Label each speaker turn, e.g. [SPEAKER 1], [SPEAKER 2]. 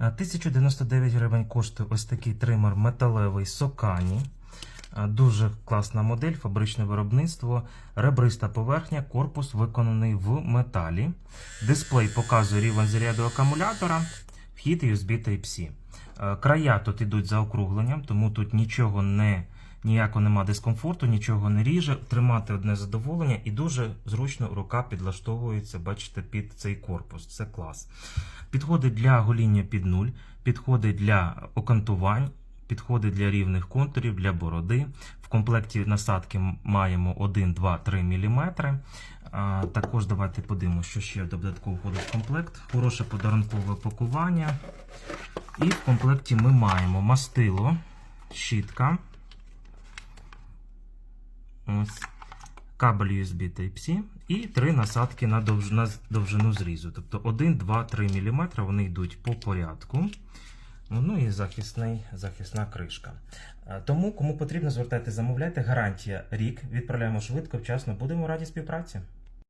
[SPEAKER 1] Е, 1099 гривень коштує ось такий тример металевий Сокані. Е, Дуже класна модель, фабричне виробництво, ребриста поверхня, корпус виконаний в металі. Дисплей показує рівень заряду акумулятора, вхід USB Type-C. Е, Края тут йдуть за округленням, тому тут нічого не, ніякого нема дискомфорту, нічого не ріже. Тримати одне задоволення і дуже зручно рука підлаштовується, бачите, під цей корпус. Це клас. Підходить для гоління під нуль, підходить для окантувань, підходить для рівних контурів, для бороди. В комплекті насадки маємо 1, 2, 3 мм. Також давайте подивимося, що ще додатково входить в комплект. Хороше подарункове пакування. І в комплекті ми маємо мастило, щітка. Ось. Кабель USB Type-C і три насадки на, довж... на довжину зрізу. Тобто 1, 2, 3 мм вони йдуть по порядку. Ну і захисний, захисна кришка. Е, Тому, кому потрібно, звертайте, замовляйте. Гарантія рік. Відправляємо швидко, вчасно. Будемо раді співпраці.